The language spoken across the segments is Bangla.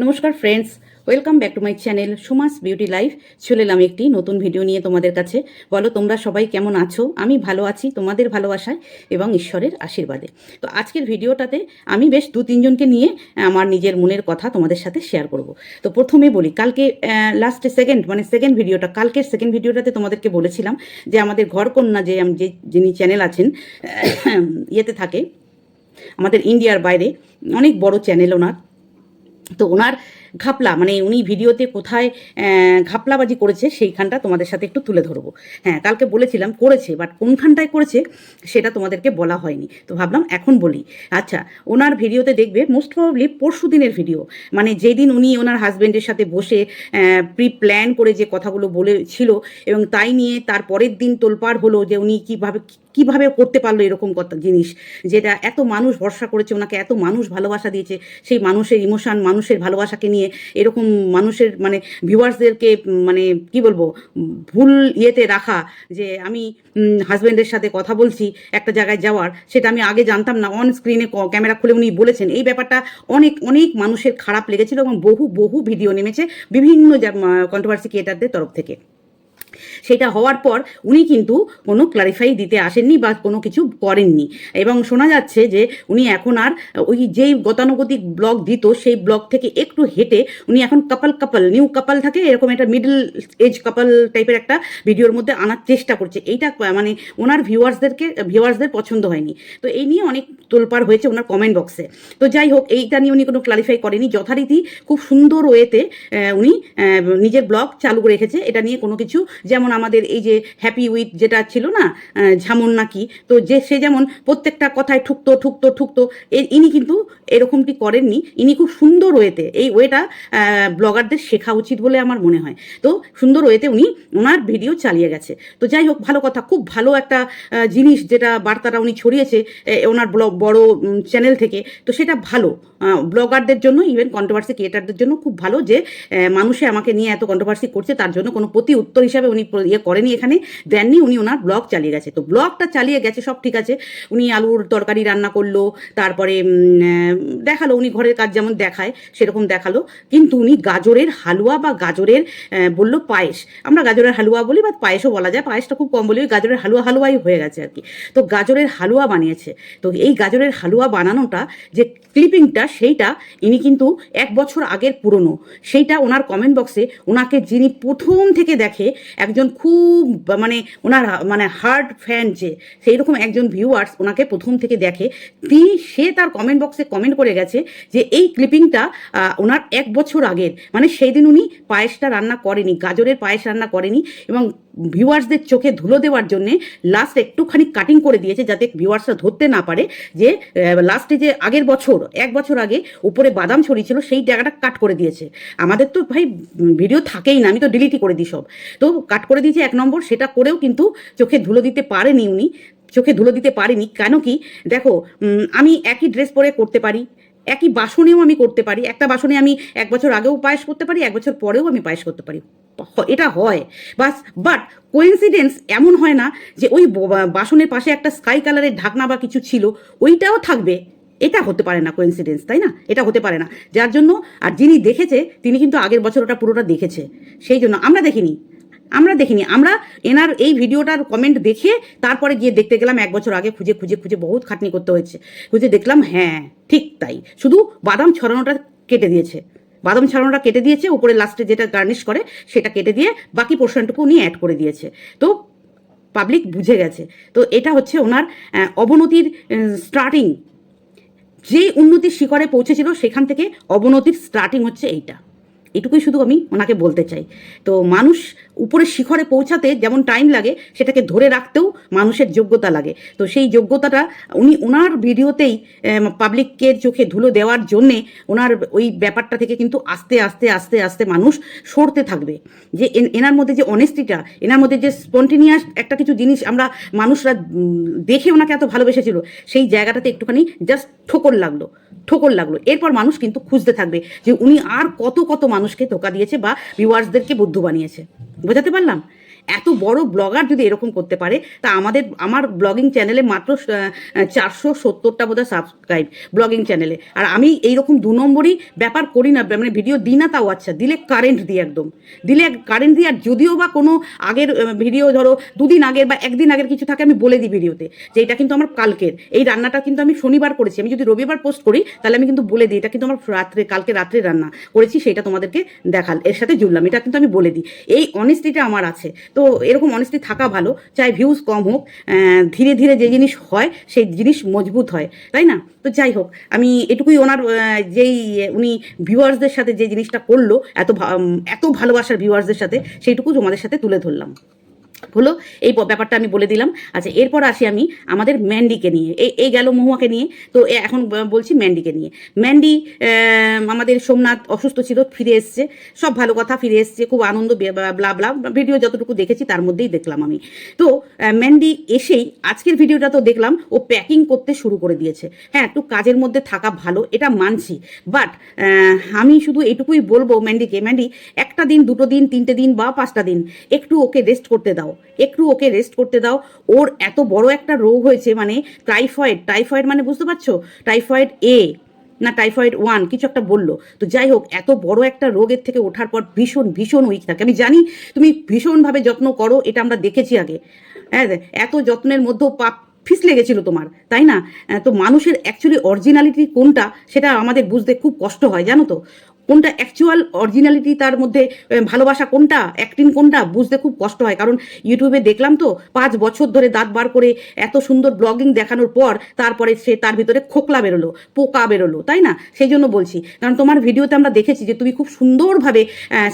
নমস্কার friends welcome back to my channel Suma's beauty life চলে এলাম একটি নতুন ভিডিও নিয়ে তোমাদের কাছে। বলো, তোমরা সবাই কেমন আছো? আমি ভালো আছি, তোমাদের ভালোবাসায় এবং ঈশ্বরের আশীর্বাদে। তো আজকের ভিডিওটাতে আমি বেশ দু তিনজনকে নিয়ে আমার নিজের মনের কথা তোমাদের সাথে শেয়ার করব। তো প্রথমে বলি, কালকে লাস্ট সেকেন্ড মানে সেকেন্ড ভিডিওটা কালকের সেকেন্ড ভিডিওটাতে তোমাদেরকে বলেছিলাম যে আমাদের ঘরকন্যা যে আম- যে যিনি চ্যানেল আছেন ইয়েতে থাকে। আমাদের ইন্ডিয়ার বাইরে অনেক বড় চ্যানেল ওনার। তো ওনার ঘাপলা মানে উনি ভিডিওতে কোথায় ঘাপলাবাজি করেছে সেইখানটা তোমাদের সাথে একটু তুলে ধরবো। হ্যাঁ কালকে বলেছিলাম করেছে বাট কোনখানটায় করেছে সেটা তোমাদেরকে বলা হয়নি। তো ভাবলাম এখন বলি। আচ্ছা ওনার ভিডিওতে দেখবে মোস্ট প্রবাবলি পরশু দিনের ভিডিও মানে যেদিন উনি ওনার হাজব্যান্ডের সাথে বসে প্রি প্ল্যান করে যে কথাগুলো বলেছিল, এবং তাই নিয়ে তার পরের দিন তোলপাড় হলো যে উনি কীভাবে কীভাবে করতে পারল এরকম কথা, জিনিস, যেটা এত মানুষ ভরসা করেছে, ওনাকে এত মানুষ ভালোবাসা দিয়েছে, সেই মানুষের ইমোশন মানুষের ভালোবাসাকে নিয়ে এরকম মানুষের মানে ভিউয়ার্সদেরকে মানে কি বলব, ভুল ইয়েতে রাখা, যে আমি হাজব্যান্ডের সাথে কথা বলছি একটা জায়গায় যাওয়ার, সেটা আমি আগে জানতাম না অন স্ক্রিনে ক্যামেরা খুলে উনি বলেছেন, এই ব্যাপারটা অনেক অনেক মানুষের খারাপ লেগেছিল এবং বহু বহু ভিডিও নেমেছে বিভিন্ন কন্ট্রোভার্সি ক্রিয়েটারদের তরফ থেকে। সেটা হওয়ার পর উনি কিন্তু কোনো ক্লারিফাই দিতে আসেননি বা কোনো কিছু করেননি। এবং শোনা যাচ্ছে যে উনি এখন আর ওই যেই গতানুগতিক ব্লগ দিত, সেই ব্লগ থেকে একটু হেঁটে উনি এখন কাপাল কাপাল নিউ কাপাল থাকে, এরকম একটা মিডল এজ কাপাল টাইপের একটা ভিডিওর মধ্যে আনার চেষ্টা করছে। এইটা মানে ওনার ভিউয়ার্সদেরকে ভিউয়ার্সদের পছন্দ হয়নি। তো এই নিয়ে অনেক তোলপাড় হয়েছে ওনার কমেন্ট বক্সে তো যাই হোক, এইটা নিয়ে উনি কোনো ক্লারিফাই করেনি। যথারীতি খুব সুন্দর ওয়েতে উনি নিজের ব্লগ চালু রেখেছে। এটা নিয়ে কোনো কিছু, যেমন আমাদের এই যে হ্যাপি উইথ যেটা ছিল না ঝামন নাকি, তো যে সে যেমন প্রত্যেকটা কথায় ঠুকতো ঠুকতো ঠুকতো ইনি কিন্তু এরকমটি করেননি। ইনি খুব সুন্দর ওয়েতে এই ওয়েটা ব্লগারদের শেখা উচিত বলে আমার মনে হয়। তো সুন্দর ওয়েতে উনি ওনার ভিডিও চালিয়ে গেছে। তো যাই হোক, ভালো কথা, খুব ভালো একটা জিনিস যেটা বার্তাটা উনি ছড়িয়েছে ওনার ব্লগ বড় চ্যানেল থেকে, তো সেটা ভালো। ব্লগারদের জন্য ইভেন কন্ট্রোভার্সি ক্রিয়েটারদের জন্য খুব ভালো যে মানুষে আমাকে নিয়ে এত কন্ট্রোভার্সি করছে, তার জন্য কোনো প্রতি উত্তর হিসাবে উনি ইয়ে করেনি এখানে, দেননি, উনি ওনার ব্লগ চালিয়ে গেছে। তো ব্লগটা চালিয়ে গেছে, সব ঠিক আছে। উনি আলুর তরকারি রান্না করল, তারপরে দেখাল, উনি ঘরের কাজ যেমন দেখায়, সেরকম দেখাল। কিন্তু উনি গাজরের হালুয়া বা গাজরের বলল পায়েস। আমরা গাজরের হালুয়া বলি বা পায়েসও বলা যায়। পায়েসটা খুব কম বলি, ওই গাজরের হালুয়া হালুয়াই হয়ে গেছে আর কি। তো গাজরের হালুয়া বানিয়েছে। তো এই গাজরের হালুয়া বানানোটা যে ক্লিপিংটা সেইটা ইনি কিন্তু এক বছর আগের পুরনো। সেইটা ওনার কমেন্ট বক্সে ওনাকে যিনি প্রথম থেকে দেখে একজন খুব মানে ওনার মানে হার্ড ফ্যান যে সেই রকম একজন ভিউয়ার্স ওনাকে প্রথম থেকে দেখে, তিনি সে তার কমেন্ট বক্সে কমেন্ট করে গেছে যে এই ক্লিপিংটা ওনার এক বছর আগের। মানে সেই দিন উনি পায়েসটা রান্না করেনি, গাজরের পায়েস রান্না করেনি এবং ভিউয়ার্সদের চোখে ধুলো দেওয়ার জন্যে লাস্ট একটুখানি কাটিং করে দিয়েছে যাতে ভিউয়ার্সরা ধরতে না পারে যে লাস্টে যে আগের বছর, এক বছর আগে উপরে বাদাম ছড়িয়েছিল, সেই জায়গাটা কাট করে দিয়েছে। আমাদের তো ভাই ভিডিও থাকেই না, আমি তো ডিলিটই করে দিই সব। তো কাট করে দিয়েছে এক নম্বর, সেটা করেও কিন্তু চোখে ধুলো দিতে পারেনি উনি। চোখে ধুলো দিতে পারিনি, কেন কি? দেখো আমি একই ড্রেস পরে করতে পারি, একই বাসনেও আমি করতে পারি। একটা বাসনে আমি এক বছর আগেও পায়েস করতে পারি, এক বছর পরেও আমি পায়েস করতে পারি। এটা হয়। বাস বাট কোইন্সিডেন্স এমন হয় না যে ওই বাসনের পাশে একটা স্কাই কালারের ঢাকনা বা কিছু ছিল, ওইটাও থাকবে। এটা হতে পারে না কোইন্সিডেন্স তাই না? এটা হতে পারে না। যার জন্য, আর যিনি দেখেছে, তিনি কিন্তু আগের বছর ওটা পুরোটা দেখেছে। সেই জন্য আমরা দেখিনি। আমরা দেখিনি। আমরা এনার এই ভিডিওটার কমেন্ট দেখে তারপরে গিয়ে দেখতে গেলাম, এক বছর আগে খুঁজে খুঁজে খুঁজে বহুত খাটনি করতে হয়েছে। খুঁজে দেখলাম হ্যাঁ ঠিক তাই। শুধু বাদাম ছড়ানোটা কেটে দিয়েছে। বাদাম ছাড়ানোটা কেটে দিয়েছে, উপরে লাস্টে যেটা গার্নিশ করে সেটা কেটে দিয়ে বাকি পোর্শনটুকু উনি অ্যাড করে দিয়েছে। তো পাবলিক বুঝে গেছে। তো এটা হচ্ছে ওনার অবনতির স্টার্টিং যে উন্নতির শিখরে পৌঁছেছিল সেখান থেকে অবনতির স্টার্টিং হচ্ছে এইটা। এটুকুই শুধু আমি ওনাকে বলতে চাই। তো মানুষ উপরের শিখরে পৌঁছাতে যেমন টাইম লাগে, সেটাকে ধরে রাখতেও মানুষের যোগ্যতা লাগে। তো সেই যোগ্যতাটা উনি ওনার ভিডিওতেই পাবলিকের চোখে ধুলো দেওয়ার জন্যে ওনার ওই ব্যাপারটা থেকে কিন্তু আস্তে আস্তে আস্তে আস্তে মানুষ সরতে থাকবে। যে এনার মধ্যে যে অনেস্টিটা এনার মধ্যে যে স্পন্টেনিয়াস একটা কিছু জিনিস আমরা মানুষরা দেখে ওনাকে এত ভালোবেসেছিল, সেই জায়গাটাতে একটুখানি জাস্ট ঠোকর লাগল ঠোকর লাগল। এরপর মানুষ কিন্তু খুঁজতে থাকবে যে উনি আর কত কত মানুষকে ধোকা দিয়েছে বা ভিউয়ার্সদেরকে বুদ্ধ বানিয়েছে। বোঝাতে পারলাম? এত বড় ব্লগার যদি এরকম করতে পারে, তা আমাদের, আমার ব্লগিং চ্যানেলে মাত্র চারশো সত্তরটা বোধহয় সাবস্ক্রাইব ব্লগিং চ্যানেলে। আর আমি এইরকম দু নম্বরই ব্যাপার করি না মানে ভিডিও দিই না তাও আচ্ছা দিলে কারেন্ট দিই একদম। দিলে কারেন্ট দিই, আর যদিও বা কোনো আগের ভিডিও ধরো দুদিন আগের বা একদিন আগের কিছু থাকে, আমি বলে দিই ভিডিওতে যে এটা কিন্তু আমার কালকের। এই রান্নাটা কিন্তু আমি শনিবার করেছি, আমি যদি রবিবার পোস্ট করি, তাহলে আমি কিন্তু বলে দিই, এটা কিন্তু আমার রাত্রে, কালকে রাত্রে রান্না করেছি, সেটা তোমাদেরকে দেখাল এর সাথে জুড়লাম, এটা কিন্তু আমি বলে দিই। এই অনেস্টিটা আমার আছে। তো এরকম অনেস্টি থাকা ভালো, চাই ভিউজ কম হোক ধীরে ধীরে যে জিনিস হয়, সেই জিনিস মজবুত হয়, তাই না? তো যাই হোক, আমি এটুকুই ওনার যেই উনি ভিউয়ার্সদের সাথে যে জিনিসটা করল, এত এত ভালোবাসার ভিউয়ার্সদের সাথে, সেইটুকু তোমাদের সাথে তুলে ধরলাম। হলো, এই ব্যাপারটা আমি বলে দিলাম। আচ্ছা এরপর আসি আমি আমাদের ম্যান্ডিকে নিয়ে। এই এই গেল মহুয়াকে নিয়ে। তো এখন বলছি ম্যান্ডিকে নিয়ে। ম্যান্ডি আমাদের সোমনাথ অসুস্থ ছিল, ফিরে এসছে। সব ভালো কথা, ফিরে এসছে, খুব আনন্দ ব্লা ব্লা। ভিডিও যতটুকু দেখেছি তার মধ্যেই দেখলাম আমি। তো ম্যান্ডি এসেই আজকের ভিডিওটা তো দেখলাম, ও প্যাকিং করতে শুরু করে দিয়েছে। হ্যাঁ একটু কাজের মধ্যে থাকা ভালো, এটা মানছি। বাট আমি শুধু এটুকুই বলব ম্যান্ডিকে। ম্যান্ডি, একটা দিন, দুটো দিন, তিনটে দিন বা পাঁচটা দিন, একটু ওকে রেস্ট করতে দাও। একটু ওকে রেস্ট করতে দাও। ওর এত বড় একটা রোগ হয়েছে মানে টাইফয়েড টাইফয়েড মানে বুঝতে পারছ? টাইফয়েড এ না টাইফয়েড ওয়ান কিছু একটা বলল। তো যাই হোক, এত বড় একটা রোগের থেকে ওঠার পর ভীষণ ভীষণ উইক থাকে। আমি জানি তুমি ভীষণভাবে যত্ন করো, এটা আমরা দেখেছি আগে। হ্যাঁ এত যত্নের মধ্যেও পাপ ফিসলে গেছিল তোমার, তাই না? তো মানুষের অ্যাকচুয়ালি অরিজিনালিটি কোনটা, সেটা আমাদের বুঝতে খুব কষ্ট হয়, জানো তো? কোনটা অ্যাকচুয়াল অরিজিনালিটি তার মধ্যে ভালোবাসা কোনটা অ্যাক্টিং কোনটা, বুঝতে খুব কষ্ট হয়। কারণ ইউটিউবে দেখলাম তো, পাঁচ বছর ধরে দাঁত বার করে এত সুন্দর ব্লগিং দেখানোর পর তারপরে সে তার ভিতরে খোকলা বেরোলো, পোকা বেরোলো, তাই না? সেই জন্য বলছি। কারণ তোমার ভিডিওতে আমরা দেখেছি যে তুমি খুব সুন্দরভাবে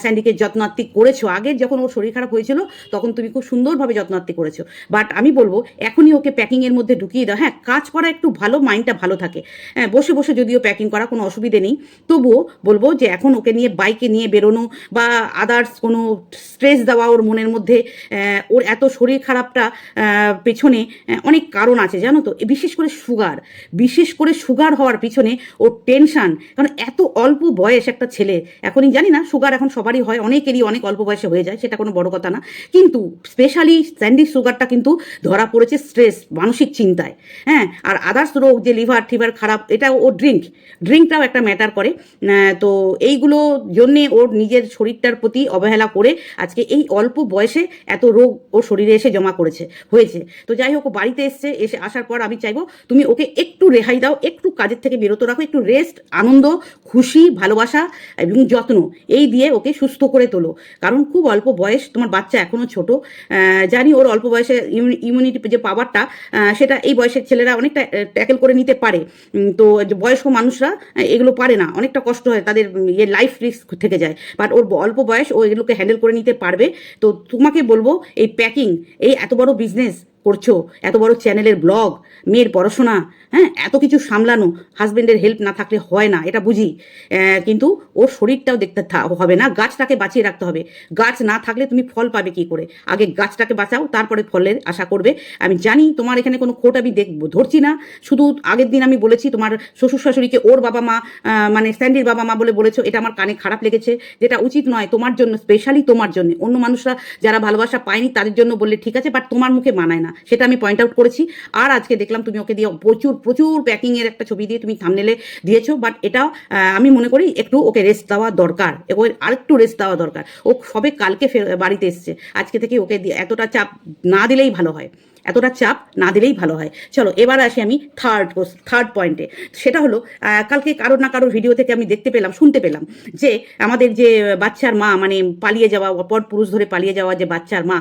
স্যান্ডিকে যত্নার্থী করেছ। আগে যখন ওর শরীর খারাপ হয়েছিল, তখন তুমি খুব সুন্দরভাবে যত্নার্থী করেছ। বাট আমি বলব, এখনই ওকে প্যাকিংয়ের মধ্যে ঢুকিয়ে দাও। হ্যাঁ কাজ করা একটু ভালো মাইন্ডটা ভালো থাকে। হ্যাঁ বসে বসে যদিও প্যাকিং করা কোনো অসুবিধে নেই। তবুও বলব যে এখন ওকে নিয়ে বাইকে নিয়ে বেরোনো বা আদার্স কোনো স্ট্রেস দেওয়া ওর মনের মধ্যে ওর এত শরীর খারাপটা পেছনে অনেক কারণ আছে, জানো তো? বিশেষ করে সুগার বিশেষ করে সুগার হওয়ার পিছনে ওর টেনশন কারণ এত অল্প বয়স একটা ছেলে, এখনই জানি না সুগার এখন সবারই হয়, অনেকেরই অনেক অল্প বয়সে হয়ে যায়, সেটা কোনো বড় কথা না, কিন্তু স্পেশালি স্যান্ডি সুগারটা কিন্তু ধরা পড়েছে স্ট্রেস মানসিক চিন্তায় হ্যাঁ? আর আদার্স রোগ যে লিভার টিভার খারাপ এটা ও ড্রিঙ্ক ড্রিঙ্কটাও একটা ম্যাটার করে তো এইগুলো জন্যে ওর নিজের শরীরটার প্রতি অবহেলা করে আজকে এই অল্প বয়সে এত রোগ ওর শরীরে এসে জমা করেছে, হয়েছে। তো যাই হোক বাড়িতে এসছে, এসে আসার পর আমি চাইব তুমি ওকে একটু রেহাই দাও, একটু কাজের থেকে বিরত রাখো, একটু রেস্ট আনন্দ, খুশি, ভালোবাসা এবং যত্ন এই দিয়ে ওকে সুস্থ করে তোলো। কারণ খুব অল্প বয়স তোমার বাচ্চা এখনও ছোট জানি ওর অল্প বয়সে ইমিউনিটি যে পাওয়ারটা সেটা এই বয়সের ছেলেরা অনেকটা ট্যাকেল করে নিতে পারে। তো বয়স্ক মানুষরা এগুলো পারে না। অনেকটা কষ্ট হয় তাদের ইয়ে লাইফ রিস্ক থেকে যায়। বাট ওর অল্প বয়স, ও এগুলোকে হ্যান্ডেল করে নিতে পারবে। তো তোমাকে বলব, এই প্যাকিং এই এত বড় বিজনেস করছ, এত বড় চ্যানেলের ব্লগ, মেয়ের পড়াশোনা হ্যাঁ এত কিছু সামলানো হাজবেন্ডের হেল্প না থাকলে হয় না, এটা বুঝি। কিন্তু ওর শরীরটাও দেখতে হবে না, গাছটাকে বাঁচিয়ে রাখতে হবে। গাছ না থাকলে তুমি ফল পাবে কি করে? আগে গাছটাকে বাঁচাও, তারপরে ফলের আশা করবে। আমি জানি তোমার এখানে কোনো খোট আমি দেখব ধরছি না, শুধু আগের দিন আমি বলেছি তোমার শ্বশুর শাশুড়িকে ওর বাবা মা মানে স্যান্ডির বাবা মা বলে বলেছ, এটা আমার কানে খারাপ লেগেছে। যেটা উচিত নয়, তোমার জন্য স্পেশালি তোমার জন্য। অন্য মানুষরা যারা ভালোবাসা পায়নি, তাদের জন্য বললে ঠিক আছে বাট তোমার মুখে মানায় না। সেটা আমি পয়েন্ট আউট করেছি। আর আজকে দেখলাম তুমি ওকে দিয়ে প্রচুর প্রচুর প্যাকিংয়ের একটা ছবি দিয়ে তুমি থামনেলে দিয়েছ বাট এটা আমি মনে করি একটু ওকে রেস্ট দেওয়া দরকার। ওর আরেকটু রেস্ট দেওয়া দরকার। ও সবে কালকে বাড়িতে এসছে? আজকে থেকে ওকে এতটা চাপ না দিলেই ভালো হয়। এতটা চাপ না দিলেই ভালো হয়। চলো, এবার আসি আমি থার্ড থার্ড পয়েন্টে সেটা হলো কালকে কারোর না কারোর ভিডিও থেকে আমি দেখতে পেলাম, শুনতে পেলাম যে আমাদের যে বাচ্চার মা মানে পালিয়ে যাওয়া পর পুরুষ ধরে পালিয়ে যাওয়া যে বাচ্চার মা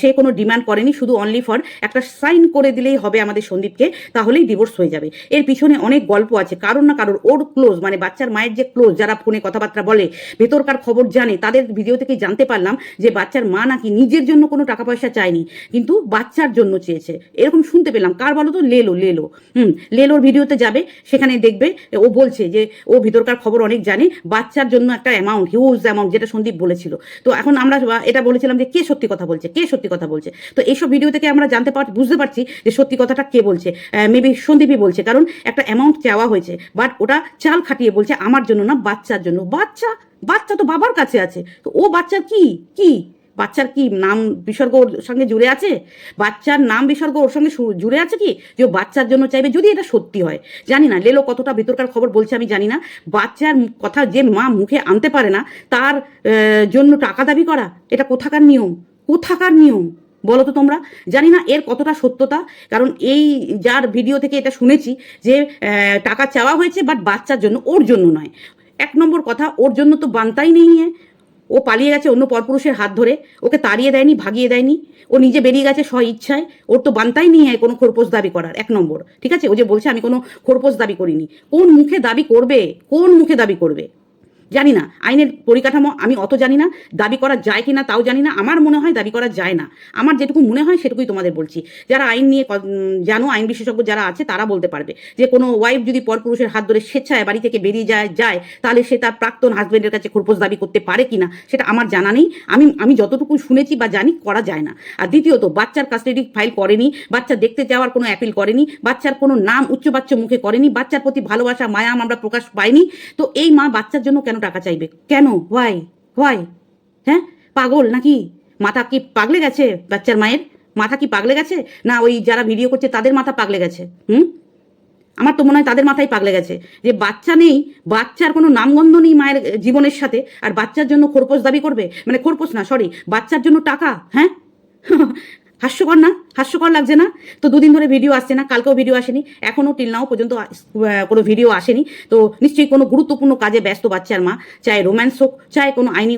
সে কোনো ডিমান্ড করেনি, শুধু অনলি ফর একটা সাইন করে দিলেই হবে আমাদের সন্দীপকে, তাহলেই ডিভোর্স হয়ে যাবে। এর পিছনে অনেক গল্প আছে, কারোর না কারোর ওর ক্লোজ মানে বাচ্চার মায়ের যে ক্লোজ যারা ফোনে কথাবার্তা বলে, ভেতরকার খবর জানে, তাদের ভিডিও থেকে জানতে পারলাম যে বাচ্চার মা নাকি নিজের জন্য কোনো টাকা পয়সা চায়নি, কিন্তু বাচ্চার জন্য চেয়েছে। এরকম শুনতে পেলাম। কার বলো তো? লেলো লেলো। হুম, লেলোর ভিডিওতে যাবে সেখানে দেখবে। ও বলছে যে, ও ভিতরকার খবর অনেক জানে, বাচ্চার জন্য একটা অ্যামাউন্ট হিউজ অ্যামাউন্ট যেটা সন্দীপ বলেছিল। তো এখন আমরা এটা বলেছিলাম যে, কে সত্যি কথা বলছে? কে সত্যি কথা বলছে? তো এইসব ভিডিও থেকে আমরা জানতে পার, বুঝতে পারছি যে, সত্যি কথাটা কে বলছে। মেবি সন্দীপই বলছে। কারণ একটা অ্যামাউন্ট চাওয়া হয়েছে বাট ওটা চাল খাটিয়ে বলছে আমার জন্য না, বাচ্চার জন্য। বাচ্চা বাচ্চা তো বাবার কাছে আছে। তো ও বাচ্চা কি? কি? বাচ্চার কি নাম বিসর্গ ওর সঙ্গে জুড়ে আছে? বাচ্চার নাম বিসর্গ ওর সঙ্গে জুড়ে আছে কি? যে বাচ্চার জন্য চাইবে যদি এটা সত্যি হয়। জানি না, লেলো কতটা ভিতরকার খবর বলছে আমি জানি না। বাচ্চার কথা যে মা মুখে আনতে পারে না, তার জন্য টাকা দাবি করা, এটা কোথাকার নিয়ম? কোথাকার নিয়ম? বলো তো তোমরা। জানি না এর কতটা সত্যতা, কারণ এই যার ভিডিও থেকে এটা শুনেছি যে টাকা চাওয়া হয়েছে, বাট বাচ্চার জন্য ওর জন্য নয়। এক নম্বর কথা, ওর জন্য তো বান্তাই নেই। ও পালিয়ে গেছে অন্য পরপুরুষের হাত ধরে। ওকে তাড়িয়ে দেয়নি, ভাগিয়ে দেয়নি। ও নিজে বেরিয়ে গেছে স্ব ইচ্ছায়। ওর তো বান্তাই নেই হয় কোনো খোরপোশ দাবি করার। এক নম্বর, ঠিক আছে? ও যে বলছে, আমি কোনো খোরপোশ দাবি করিনি। কোন মুখে দাবি করবে? কোন মুখে দাবি করবে? জানি না। আইনের পরিকাঠামো আমি অত জানি না। দাবি করা যায় কিনা তাও জানি না। আমার মনে হয় দাবি করা যায় না। আমার যেটুকু মনে হয় সেটুকুই তোমাদের বলছি। যারা আইন নিয়ে জানো, আইন বিশেষজ্ঞ যারা আছে, তারা বলতে পারবে যে কোনো ওয়াইফ যদি পরপুরুষের হাত ধরে স্বেচ্ছায় বাড়ি থেকে বেরিয়ে যায় যায়, তাহলে সে তার প্রাক্তন হাজবেন্ডের কাছে খোরপোশ দাবি করতে পারে কিনা, সেটা আমার জানা নেই। আমি আমি যতটুকু শুনেছি বা জানি, করা যায় না। আর দ্বিতীয়ত, বাচ্চার কাস্টাডি ফাইল করেনি, বাচ্চা দেখতে যাওয়ার কোনো অ্যাপিল করেনি, বাচ্চার কোনো নাম উচ্চবাচ্য মুখে করেনি, বাচ্চার প্রতি ভালোবাসা মায়া আমরা প্রকাশ পাইনি। তো এই মা বাচ্চার জন্য কেন টাকা চাইবে। কেন? হোয়াই হোয়াই হ্যাঁ? পাগল নাকি? মাথা কি পাগলে গেছে বাচ্চার মায়ের? মাথা কি পাগলে গেছে? না, ওই যারা ভিডিও করছে তাদের মাথা পাগলে গেছে। হুম? আমার তো মনে হয় তাদের মাথায় পাগলে গেছে। যে বাচ্চা নেই, বাচ্চার কোনো নামগন্ধ নেই মায়ের জীবনের সাথে, আর বাচ্চার জন্য খোরপোশ দাবি করবে? মানে খোরপোশ না সরি বাচ্চার জন্য টাকা হ্যাঁ? হাস্যকর না? হাস্যকর লাগছে না? তো দুদিন ধরে ভিডিও আসছে না, কালকেও ভিডিও আসেনি এখনও টিল নাও পর্যন্ত কোনো ভিডিও আসেনি। তো নিশ্চয়ই কোনো গুরুত্বপূর্ণ কাজে ব্যস্ত বাচ্চার মা, চাই রোম্যান্স হোক, চাই কোনো আইনি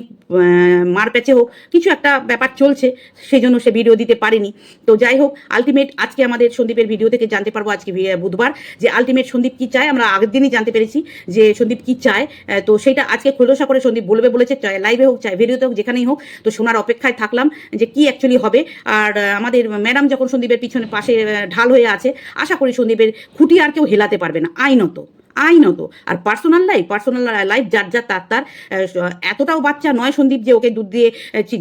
মার প্যাচে হোক, কিছু একটা ব্যাপার চলছে সেই জন্য সে ভিডিও দিতে পারেনি। তো যাই হোক আলটিমেট আজকে আমাদের সন্দীপের ভিডিও থেকে জানতে পারব আজকে বুধবার, যে আলটিমেট সন্দীপ কি চায়, আমরা আগের দিনই জানতে পেরেছি যে সন্দীপ কি চায়। তো সেটা আজকে খোলসা করে সন্দীপ বলবে বলেছে, চাই লাইভে হোক, চাই ভিডিওতে হোক, যেখানেই হোক। তো শোনার অপেক্ষায় থাকলাম যে কি অ্যাকচুয়ালি হবে। আর আমাদের ম্যাডাম যখন সন্দীপের পিছনে পাশে ঢাল হয়ে আছে, আশা করি সন্দীপের খুঁটি আর কেউ হেলাতে পারবে না। আইনত আইনত। আর পার্সোনাল লাইফ পার্সোনাল লাইফ যার যার তার তার এতটাও বাচ্চা নয় সন্দীপ যে ওকে দুধ দিয়ে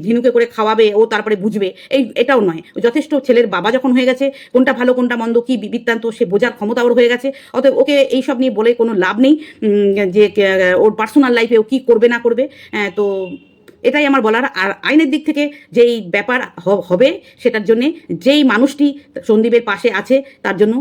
ঝিনুকে করে খাওয়াবে, ও তারপরে বুঝবে। এই, এটাও নয়। যথেষ্ট ছেলের বাবা যখন হয়ে গেছে, কোনটা ভালো, কোনটা মন্দ, কি বৃত্তান্ত সে বোঝার ক্ষমতা ওর হয়ে গেছে। অতএব ওকে এইসব নিয়ে বলে কোনো লাভ নেই যে ওর পার্সোনাল লাইফে ও কী করবে, না করবে তো এটাই আমার বলার। আর আইনের দিক থেকে যেই ব্যাপার হবে, সেটার জন্যে যেই মানুষটি সন্দীপের পাশে আছে, তার জন্য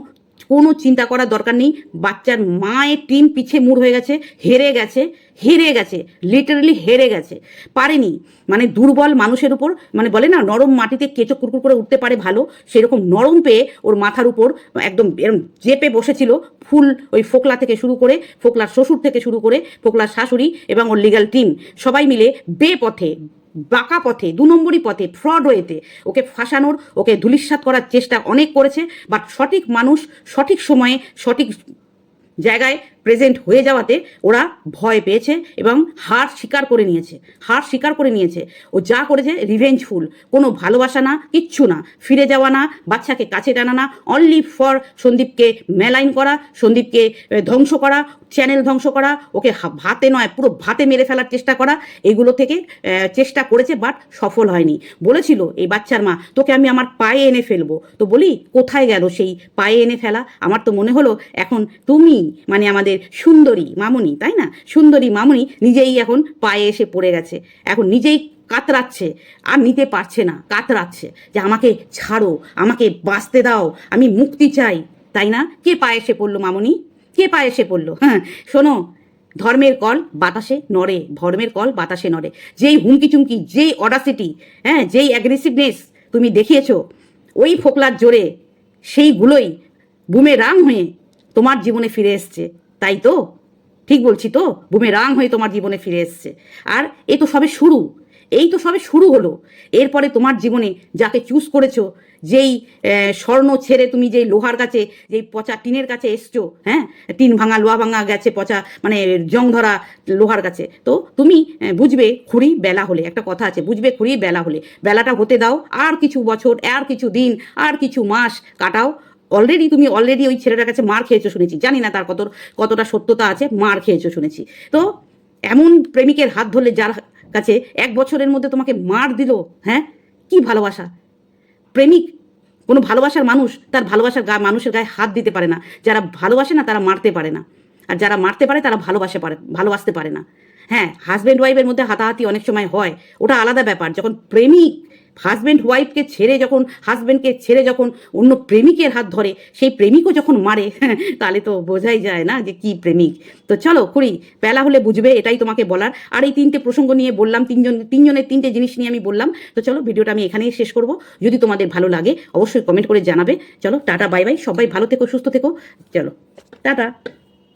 কোনো চিন্তা করার দরকার নেই। বাচ্চার মায়ের টিম পিছে মুড় হয়ে গেছে, হেরে গেছে হেরে গেছে লিটারালি হেরে গেছে। পারেনি। মানে দুর্বল মানুষের উপর মানে বলে না, নরম মাটিতে কেঁচো কুরকুর করে উঠতে পারে ভালো, সেরকম নরম পেয়ে ওর মাথার উপর একদম এরম চেপে বসেছিল ফুল ওই ফোকলা থেকে শুরু করে, ফোকলার শ্বশুর থেকে শুরু করে, ফোকলার শাশুড়ি এবং ওর লিগাল টিম সবাই মিলে বেপথে বাঁকা পথে, দু নম্বরই পথে ফ্রড ওয়েতে ওকে ফাঁসানোর, ওকে ধুলিস্বাত করার চেষ্টা অনেক করেছে বাট সঠিক মানুষ সঠিক সময়ে, সঠিক জায়গায় প্রেজেন্ট হয়ে যাওয়াতে ওরা ভয় পেয়েছে এবং হার স্বীকার করে নিয়েছে। হার স্বীকার করে নিয়েছে। ও যা করেছে রিভেঞ্জফুল কোনো ভালোবাসা না, কিচ্ছু না। ফিরে যাওয়া না, বাচ্চাকে কাছে টানা না। অনলি ফর সন্দীপকে মেলাইন করা, সন্দীপকে ধ্বংস করা চ্যানেল ধ্বংস করা, ওকে ভাতে নয়, পুরো ভাতে মেরে ফেলার চেষ্টা করা, এগুলো থেকে চেষ্টা করেছে বাট সফল হয়নি। বলেছিল এই বাচ্চার মা, তোকে আমি আমার পায়ে এনে ফেলব। তো বলি, কোথায় গেল সেই পায়ে এনে ফেলা? আমার তো মনে হলো, এখন তুমি মানে আমাদের সুন্দরী মামুনি, তাই না? সুন্দরী মামনি নিজেই এখন পায়ে এসে পড়ে গেছে। এখন নিজেই কাতরাচ্ছে আর নিতে পারছে না, কাতরাচ্ছে যে আমাকে ছাড়ো, আমাকে বাঁচতে দাও, আমি মুক্তি চাই। তাই না? কে পায়ে এসে পড়ল মামুনি? কে পায়ে এসে পড়ল? হ্যাঁ শোনো, ধর্মের কল বাতাসে নড়ে, ধর্মের কল বাতাসে নড়ে। যেই হুমকি চুমকি যেই অডাসিটি হ্যাঁ যেই অ্যাগ্রেসিভনেস তুমি দেখিয়েছো, ওই ফোকলার জোরে সেইগুলোই বুমে রাং হয়ে তোমার জীবনে ফিরে এসছে। তাই তো? ঠিক বলছি তো? বুমে রাং হয়ে তোমার জীবনে ফিরে এসছে। আর এ তো সবে শুরু। এই তো সবে শুরু হলো। এরপরে তোমার জীবনে যাকে চুজ করেছ, যেই স্বর্ণ ছেড়ে তুমি যেই লোহার কাছে, যেই পচা টিনের কাছে এসছো হ্যাঁ? টিন ভাঙা, লোহা ভাঙা গেছে, পচা মানে জং ধরা লোহার কাছে। তো তুমি বুঝবে খুঁড়ি বেলা হলে। একটা কথা আছে, বুঝবে খুঁড়ি বেলা হলে। বেলাটা হতে দাও, আর কিছু বছর, আর কিছু দিন, আর কিছু মাস কাটাও। অলরেডি তুমি অলরেডি ওই ছেলেটার কাছে মার খেয়েছো শুনেছি। জানি না তার কত কতটা সত্যতা আছে, মার খেয়েছো শুনেছি। তো এমন প্রেমিকের হাত ধরলে যার কাছে এক বছরের মধ্যে তোমাকে মার দিল হ্যাঁ? কি ভালোবাসা? প্রেমিক, কোনো ভালোবাসার মানুষ তার ভালোবাসার গা মানুষের গায়ে হাত দিতে পারে না। যারা ভালোবাসে না তারা মারতে পারে না। আর যারা মারতে পারে তারা ভালোবাসে পারে ভালোবাসতে পারে না। হ্যাঁ হাজব্যান্ড ওয়াইফের মধ্যে হাতাহাতি অনেক সময় হয়। ওটা আলাদা ব্যাপার। যখন প্রেমিক হাজব্যান্ড ওয়াইফকে ছেড়ে যখন হাজব্যান্ডকে ছেড়ে যখন অন্য প্রেমিকের হাত ধরে, সেই প্রেমিকও যখন মারে, তাহলে তো বোঝাই যায় না যে কি প্রেমিক। তো চলো খুঁড়ি পেলা হলে বুঝবে, এটাই তোমাকে বলার। আর এই তিনটে প্রসঙ্গ নিয়ে বললাম, তিনজন, তিনজনের তিনটে জিনিস নিয়ে আমি বললাম। তো চলো ভিডিওটা আমি এখানেই শেষ করব। যদি তোমাদের ভালো লাগে, অবশ্যই কমেন্ট করে জানাবে। চলো, টাটা বাই বাই সবাই ভালো থেকো, সুস্থ থেকো। চলো, টাটা।